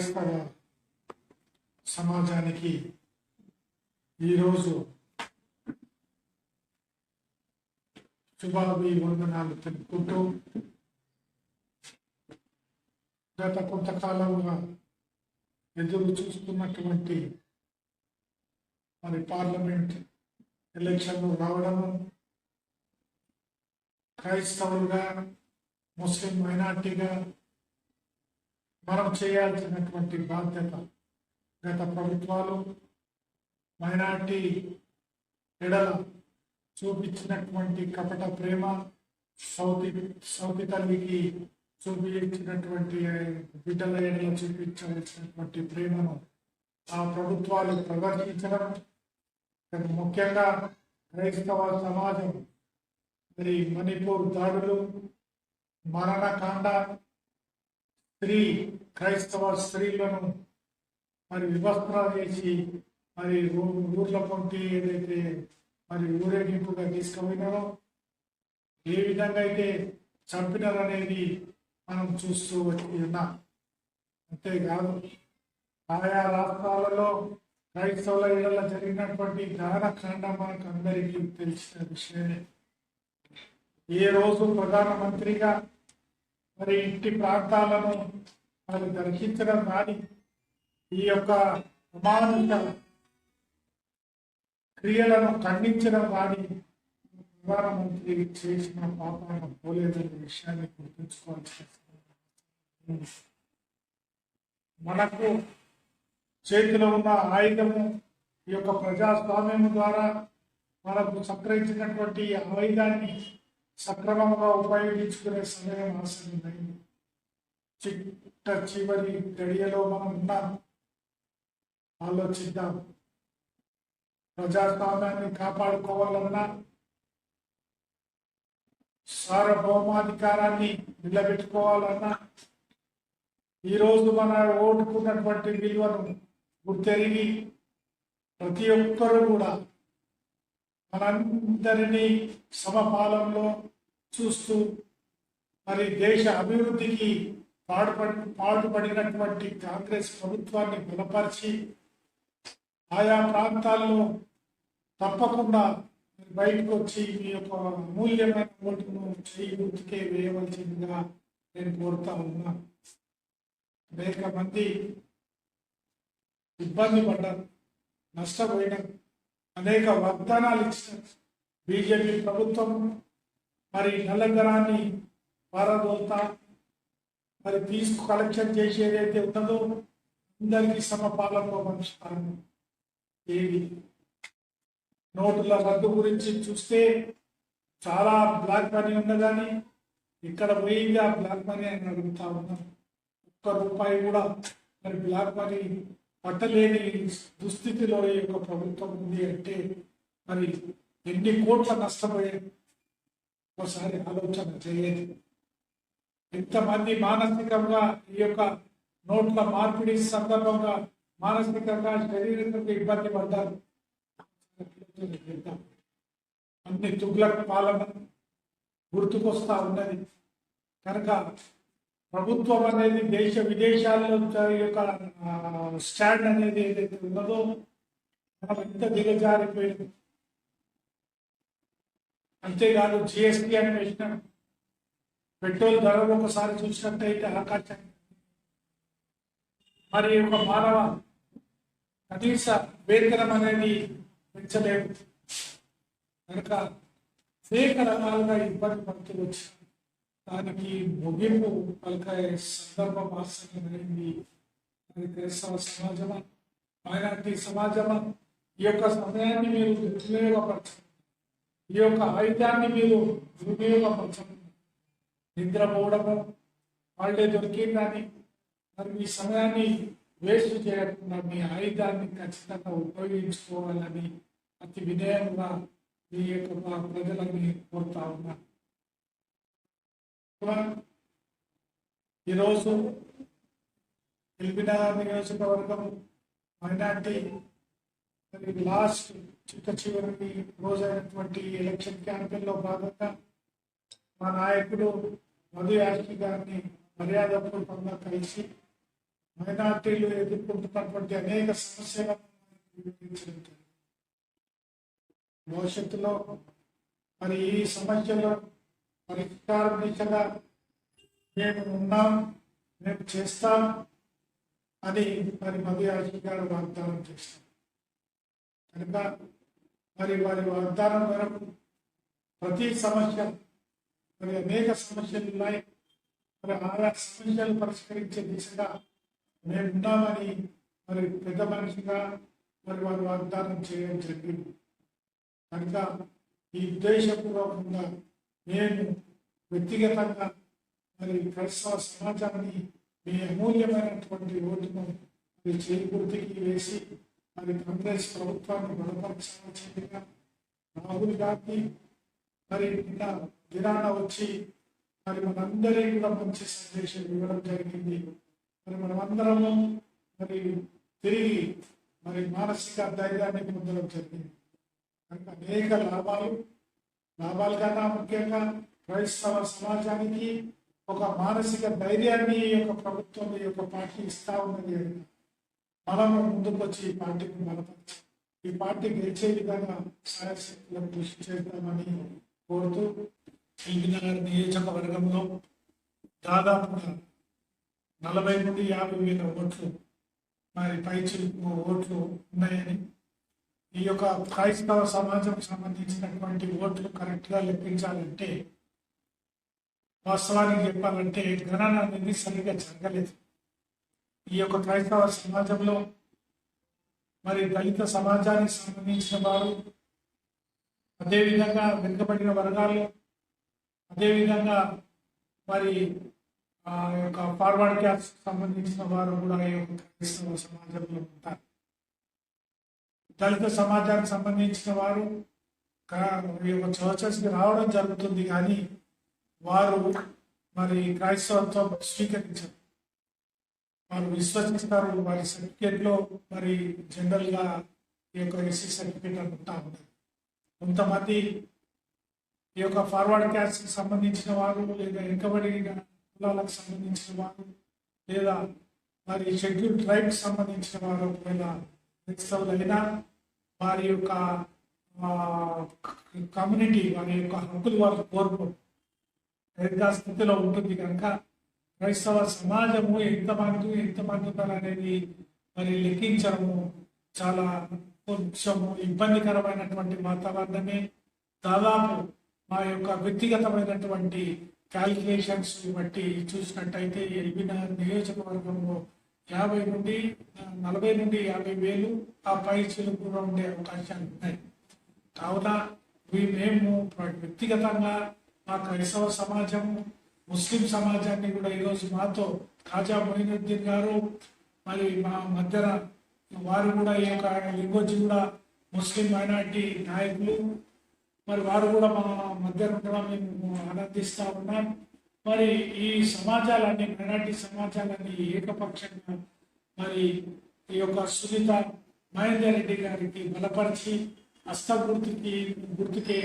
క్రైస్తవ సమాజానికి ఈరోజు శుభాభివందనాలు తెలుపుకుంటూ గత కొంతకాలంగా ఎదురు చూస్తున్నటువంటి మరి పార్లమెంట్ ఎలక్షన్లు రావడము క్రైస్తవులుగా ముస్లిం మైనార్టీగా మనం చేయాల్సినటువంటి బాధ్యత గత ప్రభుత్వాలు మైనార్టీ ఎడల చూపించినటువంటి కపట ప్రేమ సౌతి సౌతి తల్లికి చూపించినటువంటి బిడ్డల ఎడల చూపించవలసినటువంటి ప్రేమను ఆ ప్రభుత్వాలు ప్రదర్శించడం ముఖ్యంగా క్రైస్తవ సమాజం మరి మణిపూర్ దాడులు మరణకాండ స్త్రీ క్రైస్తవ స్త్రీలను మరి వివస్త్ర చేసి మరి ఊర్ల పొంటి ఏదైతే మరి ఊరేగింపుగా తీసుకుపోయినారో ఏ విధంగా అయితే చంపినారనేది మనం చూస్తూ వచ్చి ఉన్నాం. అంతేకాదు ఆయా రాష్ట్రాలలో క్రైస్తవుల ఇళ్ళలో జరిగినటువంటి దానకాండ మనకు అందరికీ తెలిసిన విషయమే. ఏ రోజు ప్రధానమంత్రిగా మరి ఇంటి ప్రాంతాలను దర్శించడం కానీ ఈ యొక్క అమానుష క్రియలను ఖండించడం కానీ ప్రధానమంత్రి చేసిన పాపాలను పోలేదనే విషయాన్ని గుర్తుంచుకోవాల్సి మనకు చేతిలో ఉన్న ఆయుధము ఈ యొక్క ప్రజాస్వామ్యం ద్వారా మనకు సంక్రమించినటువంటి ఆయుధాన్ని సక్రమంగా ఉపయోగించుకునే సమయం ఆసన్నమైంది చిట్ట చివరి గడియలో మనం ఉన్నాం. ఆలోచిద్దాం. ప్రజాస్వామ్యాన్ని కాపాడుకోవాలన్నా సార్వభౌమాధికారాన్ని నిలబెట్టుకోవాలన్నా ఈరోజు మన ఓటుకున్నటువంటి విలువను గుర్తెరిగి ప్రతి ఒక్కరూ కూడా మనందరినీ సమపాలంలో చూస్తూ మరి దేశ అభివృద్ధికి పాడుపడి పాటుపడినటువంటి కాంగ్రెస్ ప్రభుత్వాన్ని బలపరిచి ఆయా ప్రాంతాల్లో తప్పకుండా బయటకు వచ్చి మీ యొక్క అమూల్యమైన ఓటును చేయి గుర్తుకే వేయవలసిందిగా నేను కోరుతా ఉన్నా. అనేక మంది ఇబ్బంది పడ్డారు నష్టపోయినారు అనేక వాగ్దానాలు ఇచ్చారు బీజేపీ ప్రభుత్వం మరి నల్లగరాన్ని పారదోలుతా మరి తీసుకు కలెక్షన్ చేసి ఏదైతే ఉన్నదో అందరికీ సమపాలనలో పంచుతాను ఏది? నోటుల రద్దు గురించి చూస్తే చాలా బ్లాక్ మనీ ఉన్నదని ఇక్కడ పోయింది ఆ బ్లాక్ మనీ అని అడుగుతా ఉన్నాం ఒక్క రూపాయి కూడా మరి బ్లాక్ మనీ పట్టలేని దుస్థితిలో ఈ యొక్క ప్రభుత్వం ఉంది అంటే మరి ఎన్ని కోట్ల నష్టపోయే ఒకసారి ఆలోచన చేయలేదు ఎంతమంది మానసికంగా ఈ యొక్క నోట్ల మార్పిడి సందర్భంగా మానసికంగా శరీరంగా ఇబ్బంది పడ్డారు. అన్ని తుగ్లక్ పాలన గుర్తుకొస్తా ఉన్నది. కనుక ప్రభుత్వం అనేది దేశ విదేశాల్లో యొక్క స్టాండ్ అనేది ఏదైతే ఉన్నదో మనం ఎంత దిగజారిపోయింది. అంతేకాదు జిఎస్టీ అని వేసినాం పెట్రోల్ ధరలు ఒకసారి చూసినట్టయితే ఆకాశం మరి ఒక మానవ కనీస వేతనం అనేది పెంచలేదు కనుక అనేక రకాలుగా ఇబ్బంది పడుతూ వచ్చారు దానికి ముగింపు పలకే సందర్భం ఆసన్నమైంది మరి క్రైస్తవ సమాజమా? మైనార్టీ సమాజమా? ఈ యొక్క సమయాన్ని మీరు దుర్వినియోగపరచండి. ఈ యొక్క ఆయుధాన్ని మీరు దుర్వినియోగపరచండి. నిద్రపోవడము వాళ్ళే దొరికిందని మరి మీ సమయాన్ని వేస్ట్ చేయకుండా మీ ఆయుధాన్ని ఖచ్చితంగా ఉపయోగించుకోవాలని అతి వినయంగా మీ యొక్క మా ప్రజలని కోరుతా ఉన్నా. ఈరోజు ఎల్బినా నియోజకవర్గం మైనార్టీ మరి లాస్ట్ చిట్ట చివరి రోజైనటువంటి ఎలక్షన్ క్యాంపెయిన్లో భాగంగా మా నాయకుడు మధు యాష్కి గారిని మర్యాదపూర్వకంగా కలిసి మైనార్టీలు ఎదుర్కొంటున్నటువంటి అనేక సమస్యలను భవిష్యత్తులో మరి ఈ సమస్యలో పరిష్కారం దిశగా మేము ఉన్నాం మేము చేస్తాం అని మరి మధు యాజీ గారు వాగ్దానం చేస్తాం కనుక మరి వారి వాగ్దానం మేరకు ప్రతి సమస్య మరి అనేక సమస్యలు ఉన్నాయి. మరి ఆయా సమస్యలు పరిష్కరించే దిశగా మేము ఉన్నామని మరి పెద్ద మనిషిగా మరి వారు వాగ్దానం చేయడం జరిగింది. కనుక ఈ ఉద్దేశపూర్వకంగా నేను వ్యక్తిగతంగా మరి క్రైస్తవ సమాజాన్ని మీ అమూల్యమైనటువంటి ఓటును మరి చేకూర్తికి వేసి మరి కాంగ్రెస్ ప్రభుత్వాన్ని బలపరచాల్సిందిగా రాహుల్ గాంధీ మరి నిన్న దినాన వచ్చి మరి మనందరికీ కూడా మంచి సందేశం ఇవ్వడం జరిగింది. మరి మనమందరము మరి తిరిగి మరి మానసిక ధైర్యాన్ని పొందడం జరిగింది. కనుక అనేక లాభాలు లాభాలు కన్నా ముఖ్యంగా క్రైస్తవ సమాజానికి ఒక మానసిక ధైర్యాన్ని ఈ యొక్క ప్రభుత్వం ఈ యొక్క పార్టీ ఇస్తా ఉన్నది అని మనము ముందుకు వచ్చి ఈ పార్టీని బలపరిచి ఈ పార్టీ గెలిచే విధంగా సాయశక్తులను కృషి చేద్దామని కోరుతూ ఎల్బీనగర్ నియోజకవర్గంలో దాదాపుగా నలభై నుండి యాభై వేల ఓట్లు మరి పైచిలుకు ఓట్లు ఉన్నాయని ఈ యొక్క క్రైస్తవ సమాజం సంబంధించినటువంటి ఓట్లు కరెక్ట్గా లెక్కించాలంటే వాస్తవానికి చెప్పాలంటే గణన అనేది సరిగ్గా జరగలేదు. ఈ యొక్క క్రైస్తవ సమాజంలో మరి దళిత సమాజానికి సంబంధించిన వారు అదేవిధంగా వెనుకబడిన వర్గాలు అదేవిధంగా మరి ఆ యొక్క ఫార్వర్డ్ క్యాస్ట్ సంబంధించిన వారు కూడా ఈ యొక్క క్రైస్తవ సమాజంలో ఉంటారు. దళిత సమాజానికి సంబంధించిన వారు ఈ యొక్క చర్చెస్కి రావడం జరుగుతుంది కానీ వారు మరి క్రైస్తవత్వం స్వీకరించారు. వారు విశ్వసిస్తారు వారి సర్టిఫికేట్లో మరి జనరల్గా ఈ యొక్క ఎస్సీ సర్టిఫికేట్ అని ఉంటా ఉంటారు కొంతమంది ఈ యొక్క ఫార్వర్డ్ క్యాస్ట్కి సంబంధించిన వారు లేదా వెనుకబడి కులాలకు సంబంధించిన వారు లేదా మరి షెడ్యూల్ ట్రైబ్కి సంబంధించిన వారు ఒకవేళ అయినా వారి యొక్క కమ్యూనిటీ వారి యొక్క హక్కులు వారు కోరుకోరు సరిగ్గా స్థితిలో ఉంటుంది కనుక క్రైస్తవ సమాజము ఎంతమంది ఎంతమంది ఉన్నారు అనేది మరి లెక్కించడము చాలా ముఖ్యము ఇబ్బందికరమైనటువంటి వాతావరణమే దాదాపు మా యొక్క వ్యక్తిగతమైనటువంటి క్యాలిక్యులేషన్స్ బట్టి చూసినట్టయితే ఎల్బీనగర్ నియోజకవర్గంలో యాభై నుండి నలభై నుండి యాభై వేలు ఆ పై చిలుకు కూడా ఉండే అవకాశాలు ఉన్నాయి. కావున మేము వ్యక్తిగతంగా మా క్రైస్తవ సమాజం ముస్లిం సమాజాన్ని కూడా ఈరోజు మాతో ఖాజా మొయినుద్దీన్ గారు మరి మా మధ్యన వారు కూడా ఈ యొక్క ఈరోజు కూడా ముస్లిం మైనార్టీ నాయకులు మరి వారు కూడా మా మధ్య ఉండడం మేము ఆనందిస్తా ఉన్నాం. మరి ఈ సమాజాలన్నీ మైనార్టీ సమాజాలన్నీ ఏకపక్షంగా మరి ఈ యొక్క సునీత మహేందర్ రెడ్డి గారికి బలపరిచి హస్త గుర్తుకి గుర్తుకే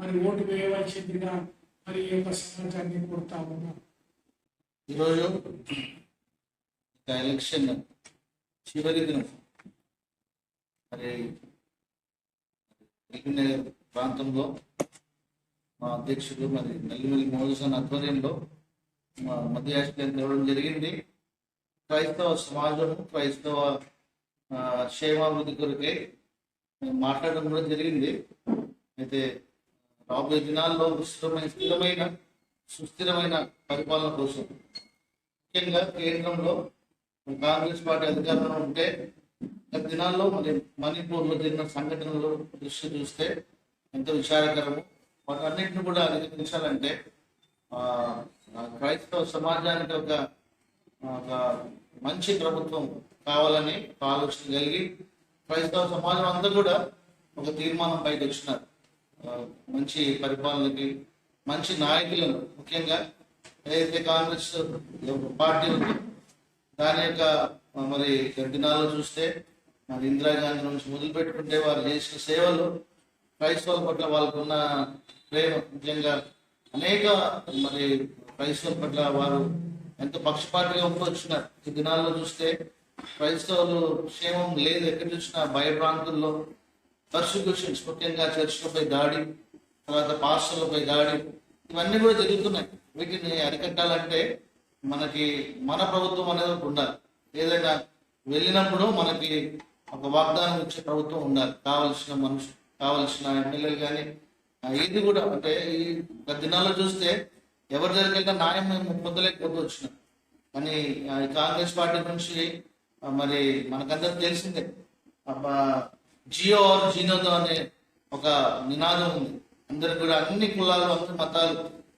మరి ఓటు వేయవలసిందిగా మరి ఈ యొక్క సమాజాన్ని కోరుతా ఉన్నాం. ఈరోజు ఎలక్షన్ చివరి దినం. మరి ప్రాంతంలో మా అధ్యక్షుడు మరి నల్లిమల్లి మోదసన్ ఆధ్వర్యంలో మా మధ్య యాక్సిడెంట్ జరిగింది. క్రైస్తవ సమాజం క్రైస్తవ క్షేమాభివృద్ధి కొరకే మాట్లాడడం కూడా జరిగింది. అయితే రాబోయే దినాల్లో స్థిరమైన స్థిరమైన సుస్థిరమైన పరిపాలన కోసం ముఖ్యంగా కేంద్రంలో కాంగ్రెస్ పార్టీ అధికారంలో ఉంటే గత దినాల్లో మరి మణిపూర్లో జరిగిన సంఘటనలు దృష్టి చూస్తే ఎంతో విచారకరము. వాటన్నింటిని కూడా అధిగమించాలంటే క్రైస్తవ సమాజానికి ఒక ఒక మంచి ప్రభుత్వం కావాలని ఆలోచన కలిగి క్రైస్తవ సమాజం అంతా కూడా ఒక తీర్మానం పైకి వచ్చినారు. మంచి పరిపాలనకి మంచి నాయకులను ముఖ్యంగా ఏదైతే కాంగ్రెస్ పార్టీ ఉందో దాని యొక్క మరి దినాల్లో చూస్తే మరి ఇందిరాగాంధీ నుంచి మొదలు పెట్టుకుంటే వారు చేసిన సేవలు క్రైస్తవుల పట్ల వాళ్ళకున్న ప్రేమ ముఖ్యంగా అనేక మరి క్రైస్తవుల పట్ల వారు ఎంతో పక్షపాతిగా ఉంటూ వచ్చినారు ఈ దినాల్లో చూస్తే క్రైస్తవులు క్షేమం లేదు. ఎక్కడ చూసినా భయభ్రాంతుల్లో పర్సిక్యూషన్స్ ముఖ్యంగా చర్చిలపై దాడి తర్వాత పాస్టర్లపై దాడి ఇవన్నీ కూడా జరుగుతున్నాయి. వీటిని అరికట్టాలంటే మనకి మన ప్రభుత్వం అనేది ఒకటి ఉండాలి. ఏదైనా వెళ్ళినప్పుడు మనకి ఒక వాగ్దానం ఇచ్చే ప్రభుత్వం ఉండాలి. కావలసిన మనుషులు. కావలసిన ఎమ్మెల్యేలు కానీ ఇది కూడా అంటే ఈ గత దినాల్లో చూస్తే ఎవరి దగ్గరికైనా న్యాయం మేము పొందలేకపోతూ వచ్చినాం. కానీ కాంగ్రెస్ పార్టీ నుంచి మరి మనకందరికి తెలిసిందే జియో ఆర్ జీనోదో అనే ఒక నినాదం ఉంది. అందరు కూడా అన్ని కులాలు అన్ని మతాలు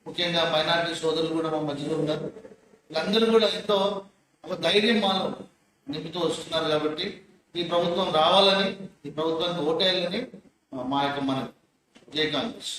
ముఖ్యంగా మైనారిటీ సోదరులు కూడా మా మధ్యలో ఉన్నారు. వీళ్ళందరూ కూడా ఎంతో ఒక ధైర్యం మాలో నింపుతూ వస్తున్నారు కాబట్టి ఈ ప్రభుత్వం రావాలని ఈ ప్రభుత్వానికి ఓటేయాలని మా యొక్క మన జై కాంగ్రెస్